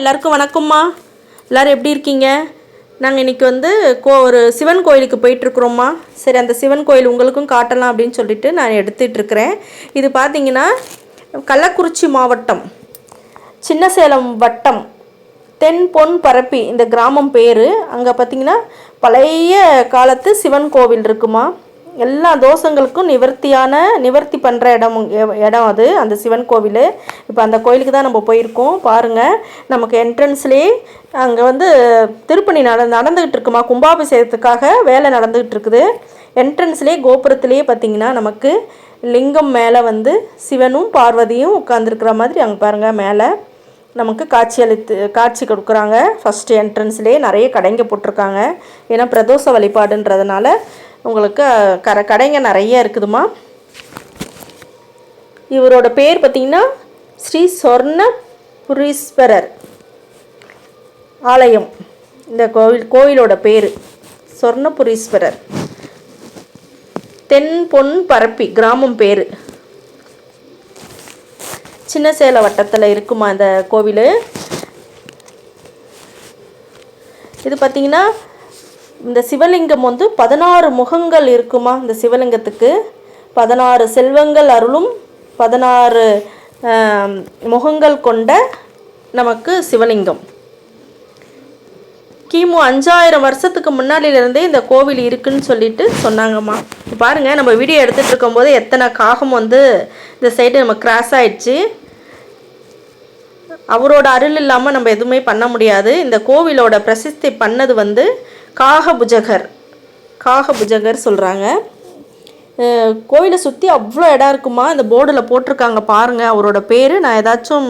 எல்லாருக்கும் வணக்கம்மா. எல்லோரும் எப்படி இருக்கீங்க? நாங்கள் இன்றைக்கி வந்து கோ ஒரு சிவன் கோயிலுக்கு போயிட்டுருக்குறோம்மா. சரி அந்த சிவன் கோயில் உங்களுக்கும் காட்டலாம் அப்படின்னு சொல்லிட்டு நான் எடுத்துகிட்ருக்கிறேன் இது பார்த்தீங்கன்னா கள்ளக்குறிச்சி மாவட்டம் சின்னசேலம் வட்டம் தென் பொன் பரப்பி இந்த கிராமம் பேர். அங்கே பார்த்தீங்கன்னா பழைய காலத்து சிவன் கோவில் இருக்குமா. எல்லா தோஷங்களுக்கும் நிவர்த்தியான நிவர்த்தி பண்ணுற இடம் எ- இடம் அது அந்த சிவன் கோவில். இப்போ அந்த கோயிலுக்கு தான் நம்ம போயிருக்கோம். பாருங்கள் நமக்கு என்ட்ரன்ஸ்லேயே அங்கே வந்து திருப்பணி நட நடந்துக்கிட்டு இருக்குமா? கும்பாபிஷேகத்துக்காக வேலை நடந்துக்கிட்டு இருக்குது. என்ட்ரன்ஸ்லேயே கோபுரத்துலேயே பார்த்தீங்கன்னா நமக்கு லிங்கம் மேலே வந்து சிவனும் பார்வதியும் உட்காந்துருக்கிற மாதிரி அங்கே பாருங்கள் மேலே நமக்கு காட்சி அளித்து காட்சி கொடுக்குறாங்க. ஃபஸ்ட்டு என்ட்ரன்ஸ்லேயே நிறைய கடைங்க போட்டிருக்காங்க. ஏன்னா பிரதோஷ வழிபாடுன்றதுனால உங்களுக்கு கர கடைங்க நிறைய இருக்குதுமா இவரோட பேர் பார்த்திங்கன்னா ஸ்ரீ சொர்ண புரீஸ்வரர் ஆலயம். இந்த கோவில் கோவிலோட பேர் சொர்ணபுரீஸ்வரர். தென் பொன் பரப்பி கிராமம் பேர். சின்ன சேல வட்டத்தில் இருக்குமா இந்த கோவில்? இது பார்த்திங்கன்னா இந்த சிவலிங்கம் வந்து பதினாறு முகங்கள் இருக்குமா? இந்த சிவலிங்கத்துக்கு பதினாறு செல்வங்கள் அருளும் பதினாறு முகங்கள் கொண்ட நமக்கு சிவலிங்கம். கிமு அஞ்சாயிரம் வருஷத்துக்கு முன்னாடியிலேருந்தே இந்த கோவில் இருக்குன்னு சொல்லிட்டு சொன்னாங்கம்மா. பாருங்கள் நம்ம வீடியோ எடுத்துகிட்டு இருக்கும்போது எத்தனை காகம் வந்து இந்த சைடு நம்ம கிராஸ் ஆயிடுச்சு. அவரோட அருள் இல்லாமல் நம்ம எதுவுமே பண்ண முடியாது. இந்த கோவிலோட பிரசித்தி பண்ணது வந்து காகபுஜகர். காகபுஜகர் சொல்கிறாங்க கோவிலை சுற்றி அவ்வளோ இடம் இருக்குமா? இந்த போர்டில் போட்டிருக்காங்க பாருங்கள் அவரோட பேர் நான் ஏதாச்சும்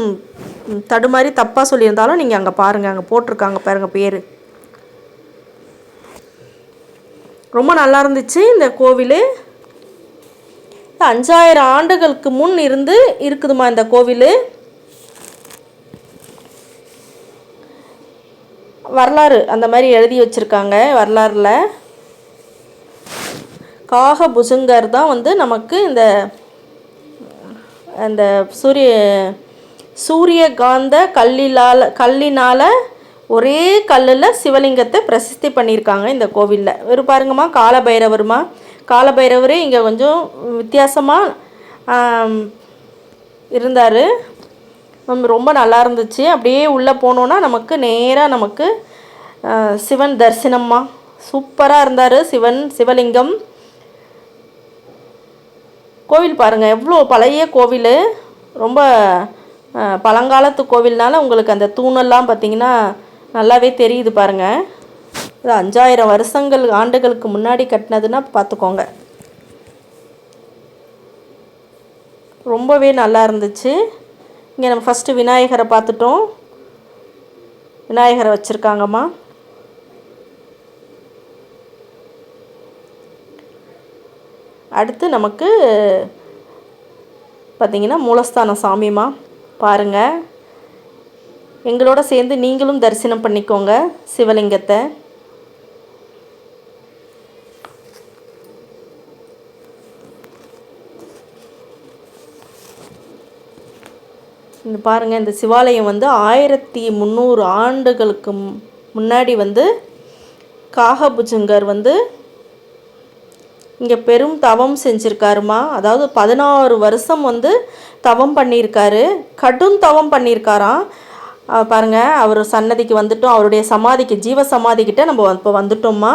தடுமாறி தப்பாக சொல்லியிருந்தாலும் நீங்கள் அங்கே பாருங்கள் அங்கே போட்டிருக்காங்க பாருங்கள் பேர். ரொம்ப நல்லா இருந்துச்சு இந்த கோவில். அஞ்சாயிரம் ஆண்டுகளுக்கு முன் இருந்து இருக்குதுமா இந்த கோவில்? வரலாறு அந்த மாதிரி எழுதி வச்சுருக்காங்க வரலாறில். காகபுஜங்கர் தான் வந்து நமக்கு இந்த அந்த சூரிய சூரியகாந்த கல்லிலால் கல்லினால் ஒரே கல்லில் சிவலிங்கத்தை பிரசித்தி பண்ணியிருக்காங்க இந்த கோவிலில். ஒரு பாருங்கம்மா காலபைரவருமா? காலபைரவரே இங்கே கொஞ்சம் வித்தியாசமாக இருந்தார். ரொம்ப நல்லா இருந்துச்சு. அப்படியே உள்ளே போனோன்னா நமக்கு நேராக நமக்கு சிவன் தரிசனம்மா. சூப்பராக இருந்தார் சிவன் சிவலிங்கம். கோவில் பாருங்கள் எவ்வளோ பழைய கோவில். ரொம்ப பழங்காலத்து கோவில்னால உங்களுக்கு அந்த தூணெல்லாம் பார்த்திங்கன்னா நல்லாவே தெரியுது பாருங்கள் இது அஞ்சாயிரம் வருஷங்கள் ஆண்டுகளுக்கு முன்னாடி கட்டினதுன்னா பார்த்துக்கோங்க. ரொம்பவே நல்லா இருந்துச்சு. இங்கே நம்ம ஃபஸ்ட்டு விநாயகரை பார்த்துட்டோம். விநாயகரை வச்சுருக்காங்கம்மா. அடுத்து நமக்கு பார்த்தீங்கன்னா மூலஸ்தான சாமிமா பாருங்கள் எங்களோட சேர்ந்து நீங்களும் தரிசனம் பண்ணிக்கோங்க சிவலிங்கத்தை. இந்த பாருங்கள் இந்த சிவாலயம் வந்து ஆயிரத்தி முந்நூறு ஆண்டுகளுக்கு முன்னாடி வந்து காகபுஜங்கர் வந்து இங்கே பெரும் தவம் செஞ்சுருக்காருமா? அதாவது பதினாறு வருஷம் வந்து தவம் பண்ணியிருக்காரு. கடும் தவம் பண்ணியிருக்காராம். பாருங்கள் அவர் சன்னதிக்கு வந்துட்டோம். அவருடைய சமாதிக்கு ஜீவ சமாதிக்கிட்ட நம்ம இப்போ வந்துட்டோம்மா.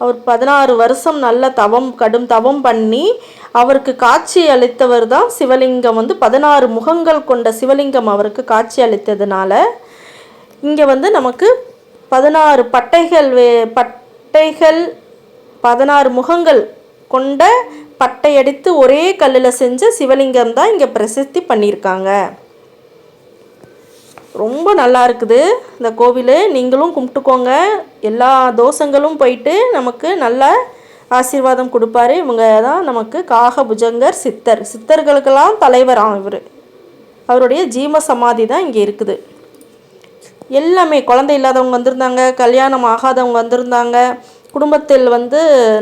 அவர் பதினாறு வருஷம் நல்ல தவம் கடும் தவம் பண்ணி அவருக்கு காட்சி அளித்தவர் தான் சிவலிங்கம். வந்து பதினாறு முகங்கள் கொண்ட சிவலிங்கம் அவருக்கு காட்சி அளித்ததுனால இங்கே வந்து நமக்கு பதினாறு பட்டைகள் வே- பட்டைகள் பதினாறு முகங்கள் கொண்ட பட்டையடித்து ஒரே கல்லில் செஞ்ச சிவலிங்கம் தான் இங்கே பிரசித்தி பண்ணியிருக்காங்க. ரொம்ப நல்லா இருக்குது இந்த கோவில். நீங்களும் கும்பிட்டுக்கோங்க. எல்லா தோஷங்களும் போயிட்டு நமக்கு நல்ல ஆசீர்வாதம் கொடுப்பாரு. இவங்க தான் நமக்கு காக புஜங்கர் சித்தர். சித்தர்களுக்கெல்லாம் தலைவராம் இவர். அவருடைய ஜீம சமாதி தான் இங்கே இருக்குது. எல்லாமே குழந்தை இல்லாதவங்க வந்திருந்தாங்க கல்யாணம் ஆகாதவங்க வந்திருந்தாங்க. குடும்பத்தில் வந்து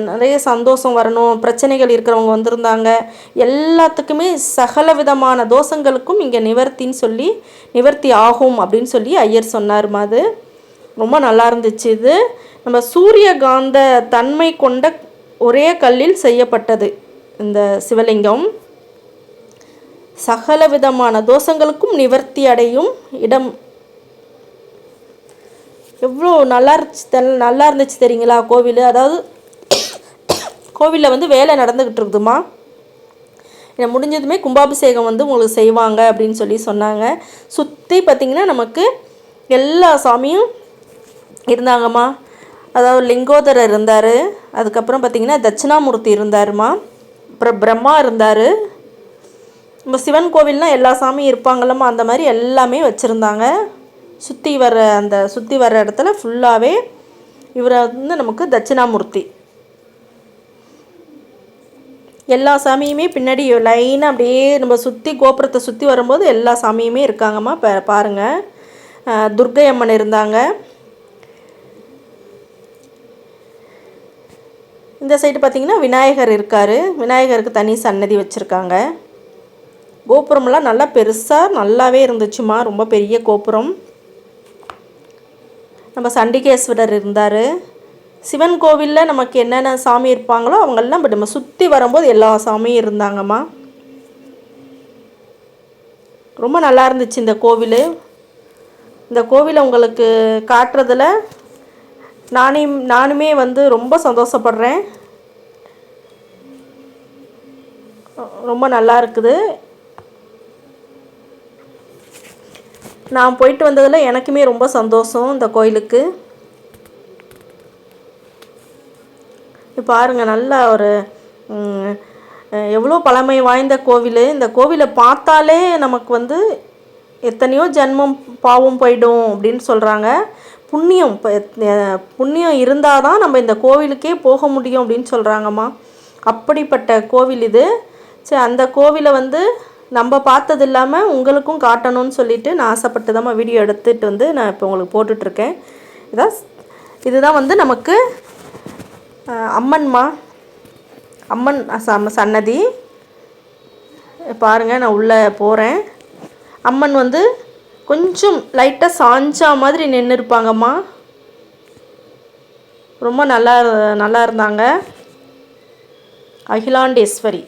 நிறைய சந்தோஷம் வரணும் பிரச்சனைகள் இருக்கிறவங்க வந்திருந்தாங்க. எல்லாத்துக்குமே சகல விதமான தோஷங்களுக்கும் இங்கே நிவர்த்தின்னு சொல்லி நிவர்த்தி ஆகும் அப்படின்னு சொல்லி ஐயர் சொன்னார் அது ரொம்ப நல்லா இருந்துச்சு இது. நம்ம சூரியகாந்த தன்மை கொண்ட ஒரே கல்லில் செய்யப்பட்டது இந்த சிவலிங்கம். சகல விதமான தோஷங்களுக்கும் நிவர்த்தி அடையும் இடம் எவ்வளோ நல்லா இருந்துச்சு தெ- நல்லா இருந்துச்சு தெரியுங்களா கோவில்? அதாவது கோவிலில் வந்து வேலை நடந்துக்கிட்டு இருக்குதுமா இதை முடிஞ்சதுமே கும்பாபிஷேகம் வந்து உங்களுக்கு செய்வாங்க அப்படின்னு சொல்லி சொன்னாங்க. சுற்றி பார்த்திங்கன்னா நமக்கு எல்லா சாமியும் இருந்தாங்கம்மா. அதாவது லிங்கோதரர் இருந்தார். அதுக்கப்புறம் பார்த்திங்கன்னா தட்சிணாமூர்த்தி இருந்தாருமா. அப்புறம் பிரம்மா இருந்தார். நம்ம சிவன் கோவில்னால் எல்லா சாமியும் இருப்பாங்களம்மா அந்த மாதிரி எல்லாமே வச்சுருந்தாங்க. சுற்றி வர அந்த சுற்றி வர இடத்துல ஃபுல்லாகவே இவரை வந்து நமக்கு தட்சிணாமூர்த்தி. எல்லா சாமியுமே பின்னாடி லைனாக அப்படியே நம்ம சுற்றி கோபுரத்தை சுற்றி வரும்போது எல்லா சாமியுமே இருக்காங்கம்மா இப்போ பாருங்கள் துர்கை துர்க்கை அம்மன் இருந்தாங்க. இந்த சைடு பார்த்திங்கன்னா விநாயகர் இருக்கார். விநாயகருக்கு தனி சன்னதி வச்சுருக்காங்க. கோபுரம்லாம் நல்லா பெருசாக நல்லாவே இருந்துச்சுமா ரொம்ப பெரிய கோபுரம். நம்ம சண்டிகேஸ்வரர் இருந்தார். சிவன் கோவிலில் நமக்கு என்னென்ன சாமி இருப்பாங்களோ அவங்கெல்லாம் பட் நம்ம சுற்றி வரும்போது எல்லா சாமியும் இருந்தாங்கம்மா. ரொம்ப நல்லா இருந்துச்சு இந்த கோவில். இந்த கோவிலை உங்களுக்கு காட்டுறதுல நானே நானுமே வந்து ரொம்ப சந்தோஷப்படுறேன். ரொம்ப நல்லா இருக்குது. நான் போயிட்டு வந்ததில் எனக்குமே ரொம்ப சந்தோஷம் இந்த கோயிலுக்கு. பாருங்கள் பாருங்க நல்ல ஒரு எவ்வளோ பழமை வாய்ந்த கோவில். இந்த கோவிலை பார்த்தாலே நமக்கு வந்து எத்தனையோ ஜென்மம் பாவம் போயிடும் அப்படின்னு சொல்கிறாங்க புண்ணியம் இப்போ புண்ணியம் இருந்தால் தான் நம்ம இந்த கோவிலுக்கே போக முடியும் அப்படின்னு சொல்கிறாங்கம்மா அப்படிப்பட்ட கோவில் இது. சரி அந்த கோவிலை வந்து நம்ம பார்த்தது இல்லாமல் உங்களுக்கும் காட்டணும்னு சொல்லிட்டு நான் ஆசைப்பட்டு தான் வீடியோ எடுத்துகிட்டு வந்து நான் இப்போ உங்களுக்கு போட்டுட்ருக்கேன். இதான் இதுதான் வந்து நமக்கு அம்மன்மா அம்மன் ச- சன்னதி. பாருங்கள் நான் உள்ளே போகிறேன் அம்மன் வந்து கொஞ்சம் லைட்டாக சாஞ்சா மாதிரி நின்று இருப்பாங்கம்மா ரொம்ப நல்லா நல்லா இருந்தாங்க. அகிலாண்டேஸ்வரி.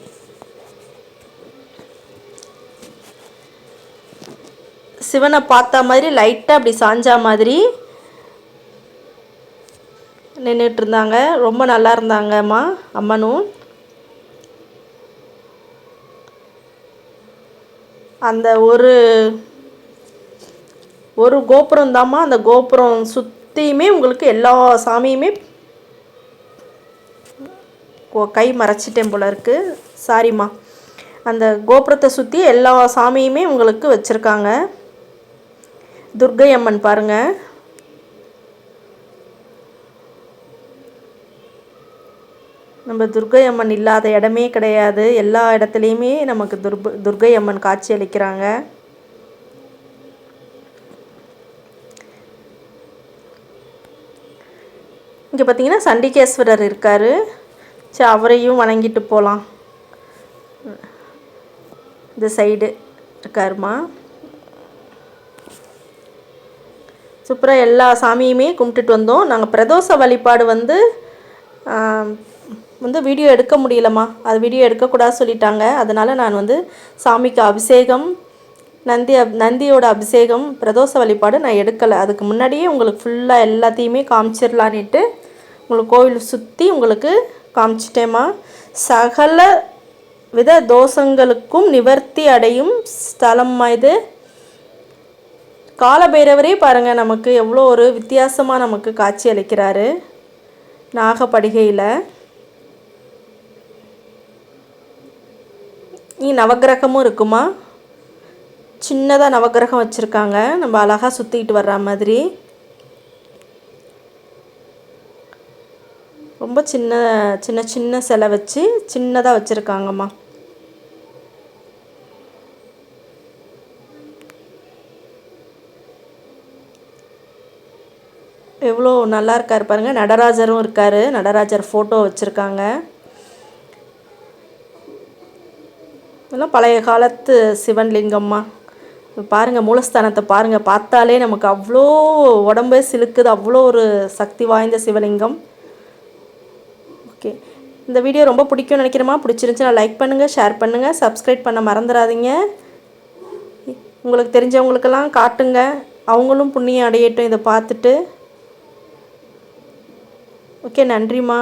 சிவனை பார்த்த மாதிரி லைட்டாக அப்படி சாஞ்சா மாதிரி நின்றுட்டு இருந்தாங்க ரொம்ப நல்லா இருந்தாங்கம்மா அம்மனும் அந்த ஒரு ஒரு கோபுரம் தாம்மா. அந்த கோபுரம் சுற்றியுமே உங்களுக்கு எல்லா சாமியுமே கை மறைச்சிட்டேன் போல இருக்கு. சாரிம்மா அந்த கோபுரத்தை சுற்றி எல்லா சாமியுமே உங்களுக்கு வச்சுருக்காங்க. துர்க்கை அம்மன் பாருங்கள் நம்ம துர்க்கை அம்மன் இல்லாத இடமே கிடையாது. எல்லா இடத்துலையுமே நமக்கு துர்ப துர்க்கை அம்மன் காட்சி அளிக்கிறாங்க. இங்கே பார்த்தீங்கன்னா சண்டிகேஸ்வரர் இருக்கார். சரி அவரையும் வணங்கிட்டு போகலாம் இந்த சைடு இருக்காருமா? சூப்பராக எல்லா சாமியுமே கும்பிட்டுட்டு வந்தோம். நாங்கள் பிரதோஷ வழிபாடு வந்து வந்து வீடியோ எடுக்க முடியலம்மா. அது வீடியோ எடுக்கக்கூடாது சொல்லிட்டாங்க. அதனால் நான் வந்து சாமிக்கு அபிஷேகம் நந்தி அப் நந்தியோட அபிஷேகம் பிரதோஷ வழிபாடு நான் எடுக்கலை. அதுக்கு முன்னாடியே உங்களுக்கு ஃபுல்லாக எல்லாத்தையுமே காமிச்சிடலான்ட்டு உங்களுக்கு கோவில் சுற்றி உங்களுக்கு காமிச்சிட்டேம்மா. சகல வித தோஷங்களுக்கும் நிவர்த்தி அடையும் ஸ்தலம்மா இது. காலபைரவரே பாருங்கள் நமக்கு எவ்வளோ ஒரு வித்தியாசமாக நமக்கு காட்சி அளிக்கிறாரு. நாகப்படுகையில். நீ நவக்கிரகமும் இருக்குமா? சின்னதாக நவக்கிரகம் வச்சுருக்காங்க. நம்ம அழகாக சுற்றிக்கிட்டு வர்ற மாதிரி. ரொம்ப சின்ன சின்ன சின்ன சிலை வச்சு சின்னதாக வச்சுருக்காங்கம்மா. எவ்வளோ நல்லா இருக்கார் பாருங்கள் நடராஜரும் இருக்கார். நடராஜர் ஃபோட்டோ வச்சுருக்காங்க. இதெல்லாம் பழைய காலத்து சிவன் லிங்கம்மா பாருங்கள் மூலஸ்தானத்தை பாருங்கள் பார்த்தாலே நமக்கு அவ்வளோ உடம்பே சிலுக்குது. அவ்வளோ ஒரு சக்தி வாய்ந்த சிவலிங்கம். ஓகே இந்த வீடியோ ரொம்ப பிடிக்கும்னு நினைக்கிறேமா பிடிச்சிருந்துச்சுன்னா லைக் பண்ணுங்கள் ஷேர் பண்ணுங்கள் சப்ஸ்கிரைப் பண்ண மறந்துடாதீங்க. உங்களுக்கு தெரிஞ்சவங்களுக்கெல்லாம் காட்டுங்க. அவங்களும் புண்ணியம் அடையட்டும் இதை பார்த்துட்டு. ஓகே நன்றிம்மா.